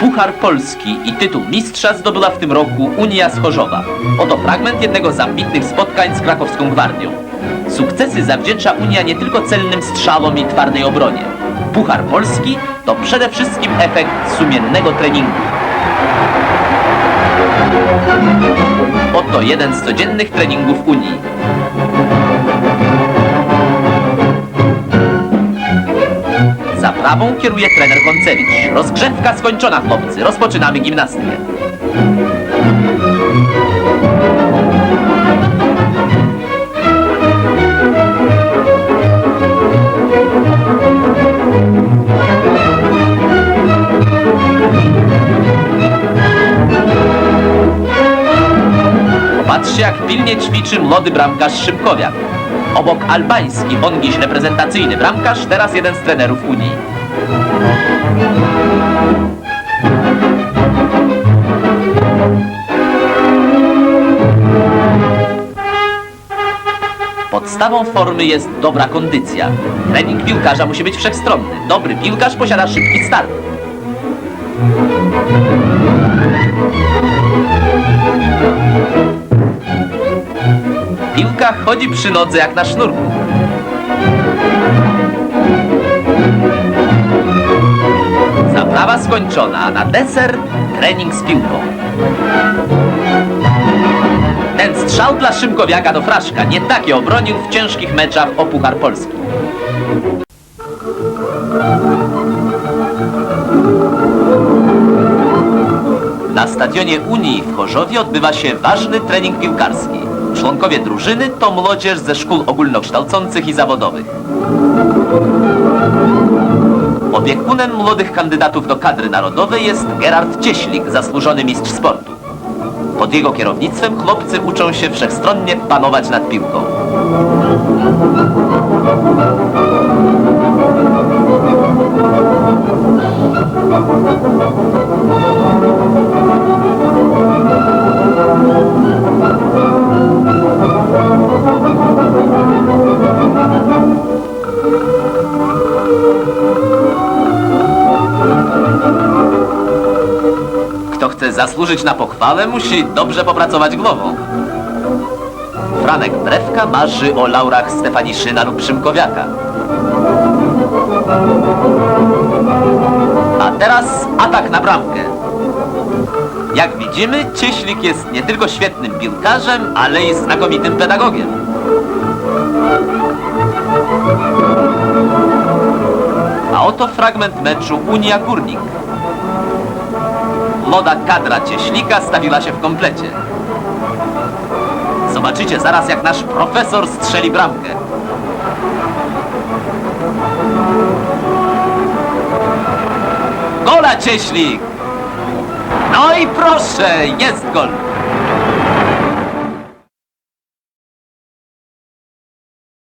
Puchar Polski i tytuł mistrza zdobyła w tym roku Unia z Chorzowa. Oto fragment jednego z ambitnych spotkań z krakowską gwardią. Sukcesy zawdzięcza Unia nie tylko celnym strzałom i twardej obronie. Puchar Polski to przede wszystkim efekt sumiennego treningu. Oto jeden z codziennych treningów Unii. Zaprawą kieruje trener Koncewicz. Rozgrzewka skończona, chłopcy. Rozpoczynamy gimnastykę. Patrzcie, jak pilnie ćwiczy młody bramkarz Szymkowiak. Obok albański, on dziś reprezentacyjny bramkarz, teraz jeden z trenerów Unii. Podstawą formy jest dobra kondycja. Trening piłkarza musi być wszechstronny. Dobry piłkarz posiada szybki start. Chodzi przy nodze jak na sznurku. Zaprawa skończona, na deser trening z piłką. Ten strzał dla Szymkowiaka do fraszka. Nie takie obronił w ciężkich meczach o Puchar Polski. Na stadionie Unii w Chorzowie odbywa się ważny trening piłkarski. Członkowie drużyny to młodzież ze szkół ogólnokształcących i zawodowych. Opiekunem młodych kandydatów do kadry narodowej jest Gerard Cieślik, zasłużony mistrz sportu. Pod jego kierownictwem chłopcy uczą się wszechstronnie panować nad piłką. Chce zasłużyć na pochwałę, musi dobrze popracować głową. Franek Brewka marzy o laurach Stefaniszyna lub Szymkowiaka. A teraz atak na bramkę. Jak widzimy, Cieślik jest nie tylko świetnym piłkarzem, ale i znakomitym pedagogiem. A oto fragment meczu Unia Górnik. Młoda kadra Cieślika stawiła się w komplecie. Zobaczycie zaraz, jak nasz profesor strzeli bramkę. Gola Cieślik! No i proszę, jest gol!